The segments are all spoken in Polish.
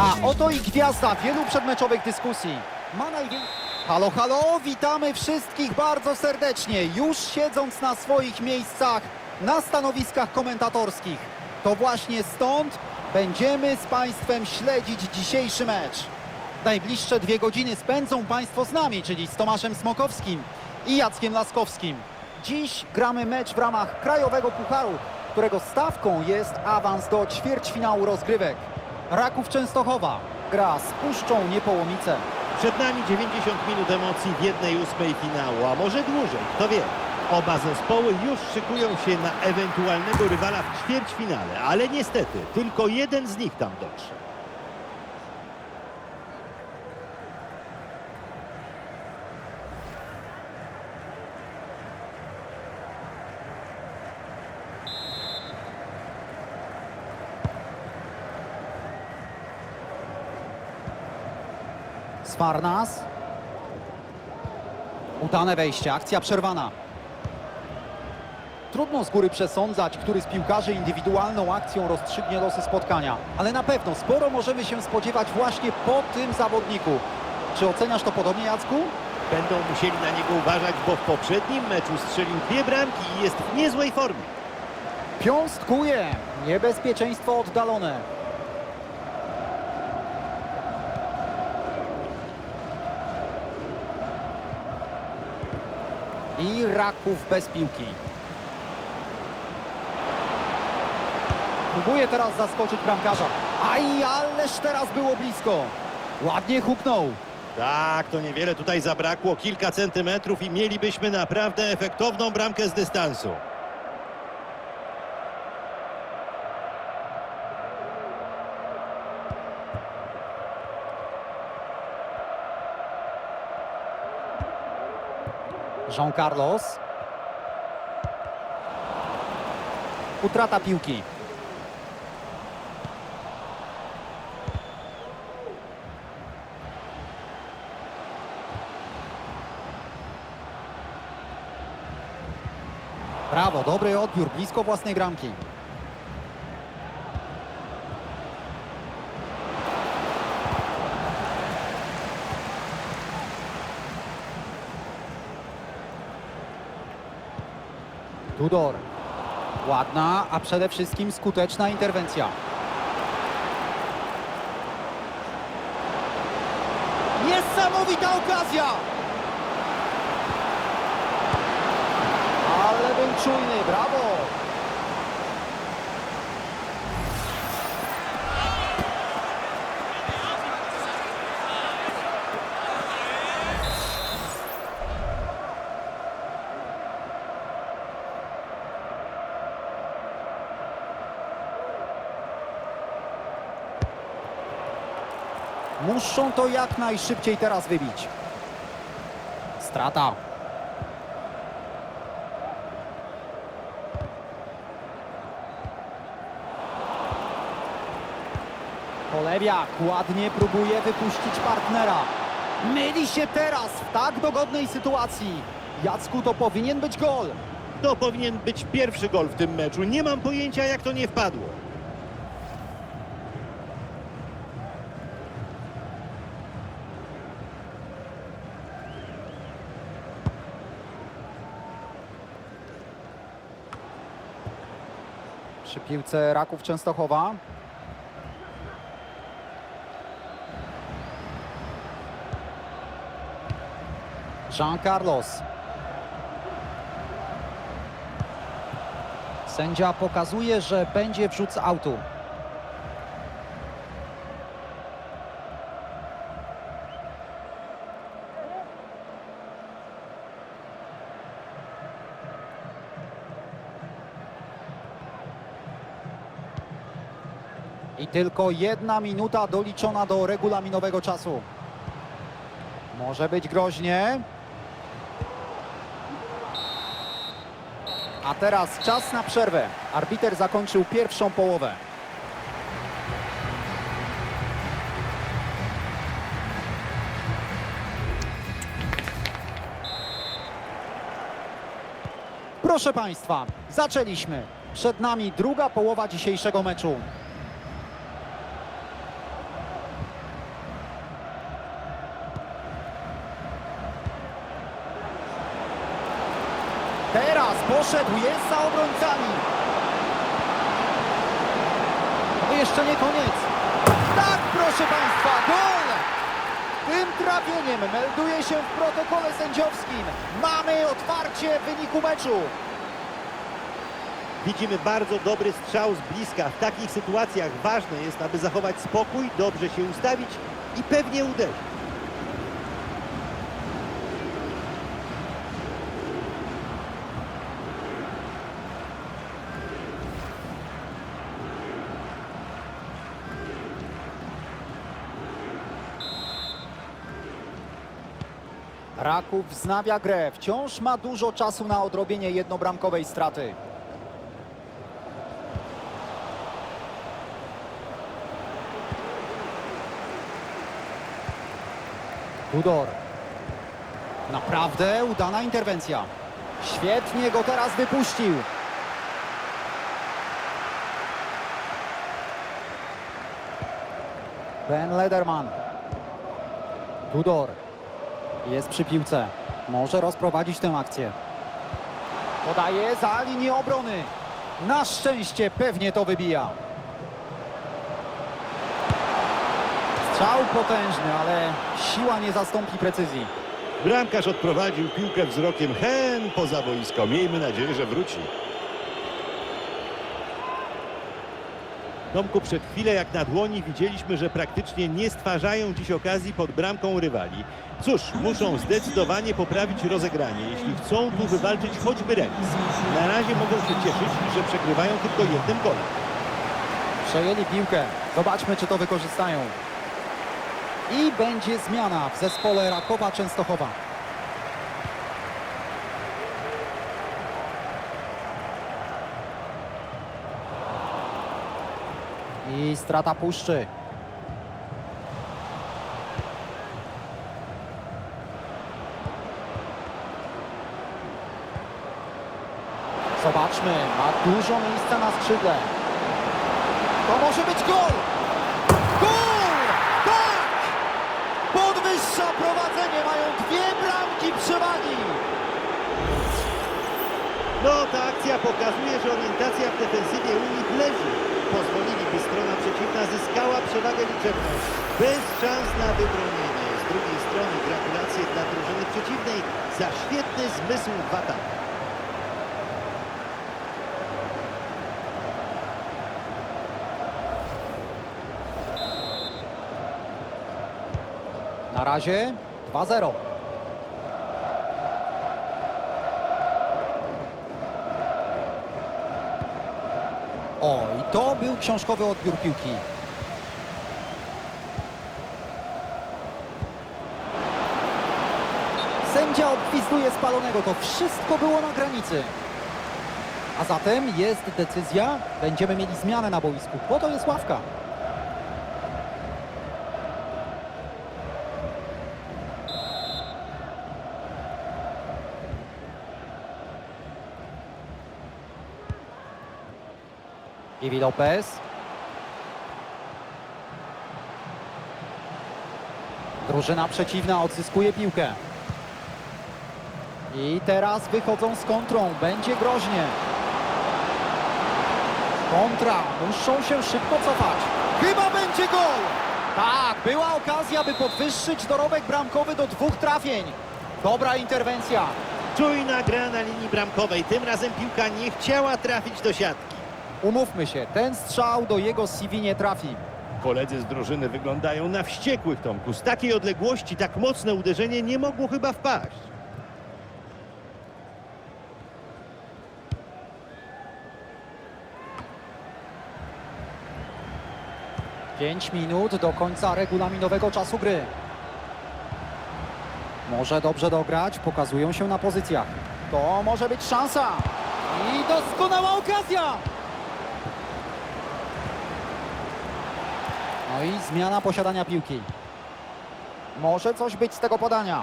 A oto i gwiazda wielu przedmeczowych dyskusji. Ma. Halo, halo, witamy wszystkich bardzo serdecznie. Już siedząc na swoich miejscach, na stanowiskach komentatorskich. To właśnie stąd będziemy z Państwem śledzić dzisiejszy mecz. Najbliższe dwie godziny spędzą Państwo z nami, czyli z Tomaszem Smokowskim i Jackiem Laskowskim. Dziś gramy mecz w ramach Krajowego Pucharu, którego stawką jest awans do ćwierćfinału rozgrywek. Raków Częstochowa gra z Puszczą Niepołomice. Przed nami 90 minut emocji w jednej ósmej finału, a może dłużej, kto wie. Oba zespoły już szykują się na ewentualnego rywala w ćwierćfinale, ale niestety tylko jeden z nich tam dotrze. Sfarnas. Udane wejście, akcja przerwana. Trudno z góry przesądzać, który z piłkarzy indywidualną akcją rozstrzygnie losy spotkania, ale na pewno sporo możemy się spodziewać właśnie po tym zawodniku. Czy oceniasz to podobnie, Jacku? Będą musieli na niego uważać, bo w poprzednim meczu strzelił dwie bramki i jest w niezłej formie. Piąstkuje. Niebezpieczeństwo oddalone. I Raków bez piłki. Próbuje teraz zaskoczyć bramkarza. Aj, ależ teraz było blisko. Ładnie huknął. Tak, to niewiele tutaj zabrakło, kilka centymetrów i mielibyśmy naprawdę efektowną bramkę z dystansu. Jean Carlos. Utrata piłki. Brawo, dobry odbiór, blisko własnej bramki. Tudor. Ładna, a przede wszystkim skuteczna interwencja. Niesamowita okazja! Ale był czujny, brawo! Muszą to jak najszybciej teraz wybić. Strata. Polewiak ładnie próbuje wypuścić partnera. Myli się teraz w tak dogodnej sytuacji. Jacku, to powinien być gol. To powinien być pierwszy gol w tym meczu. Nie mam pojęcia, jak to nie wpadło. Przy piłce Raków Częstochowa. Jean Carlos. Sędzia pokazuje, że będzie wrzut autu. I tylko jedna minuta doliczona do regulaminowego czasu. Może być groźnie. A teraz czas na przerwę. Arbiter zakończył pierwszą połowę. Proszę Państwa, zaczęliśmy. Przed nami druga połowa dzisiejszego meczu. Poszedł, jest za obrońcami. To jeszcze nie koniec. Tak, proszę Państwa, gol! Tym trafieniem melduje się w protokole sędziowskim. Mamy otwarcie wyniku meczu. Widzimy bardzo dobry strzał z bliska. W takich sytuacjach ważne jest, aby zachować spokój, dobrze się ustawić i pewnie uderzyć. Raków wznawia grę. Wciąż ma dużo czasu na odrobienie jednobramkowej straty. Tudor. Naprawdę udana interwencja. Świetnie go teraz wypuścił. Ben Lederman. Tudor. Jest przy piłce. Może rozprowadzić tę akcję. Podaje za linię obrony. Na szczęście pewnie to wybija. Strzał potężny, ale siła nie zastąpi precyzji. Bramkarz odprowadził piłkę wzrokiem hen poza boisko. Miejmy nadzieję, że wróci. Tomku, przed chwilę jak na dłoni widzieliśmy, że praktycznie nie stwarzają dziś okazji pod bramką rywali. Cóż, muszą zdecydowanie poprawić rozegranie, jeśli chcą tu wywalczyć choćby remis. Na razie mogą się cieszyć, że przegrywają tylko jednym golem. Przejęli piłkę. Zobaczmy, czy to wykorzystają. I będzie zmiana w zespole Rakowa Częstochowa. I strata puszczy. Zobaczmy, ma dużo miejsca na skrzydle. To może być gol! Gol! Tak! Podwyższa prowadzenie, mają dwie bramki przewagi. No, ta akcja pokazuje, że orientacja w defensywie u nich leży. Pozwolili, przeciwna zyskała przewagę liczebną. Bez szans na wybronienie. Z drugiej strony gratulacje dla drużyny przeciwnej za świetny zmysł w ataku. Na razie 2-0. O, i to był książkowy odbiór piłki. Sędzia obgwizduje spalonego. To wszystko było na granicy. A zatem jest decyzja. Będziemy mieli zmianę na boisku. Po to jest ławka. Iwi Lopez. Drużyna przeciwna odzyskuje piłkę. I teraz wychodzą z kontrą. Będzie groźnie. Kontra. Muszą się szybko cofać. Chyba będzie gol! Tak, była okazja, by podwyższyć dorobek bramkowy do dwóch trafień. Dobra interwencja. Czujna gra na linii bramkowej. Tym razem piłka nie chciała trafić do siatki. Umówmy się, ten strzał do jego CV nie trafi. Koledzy z drużyny wyglądają na wściekłych, Tomku. Z takiej odległości tak mocne uderzenie nie mogło chyba wpaść. Pięć minut do końca regulaminowego czasu gry. Może dobrze dograć, pokazują się na pozycjach. To może być szansa. I doskonała okazja! No i zmiana posiadania piłki. Może coś być z tego podania.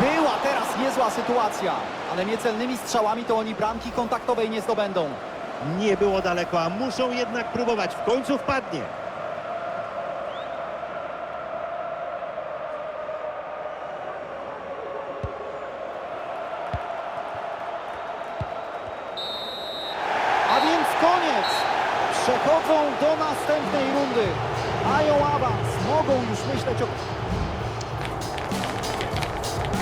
Była teraz niezła sytuacja, ale niecelnymi strzałami to oni bramki kontaktowej nie zdobędą. Nie było daleko, a muszą jednak próbować. W końcu wpadnie. Przechodzą do następnej rundy. Mają awans, mogą już myśleć o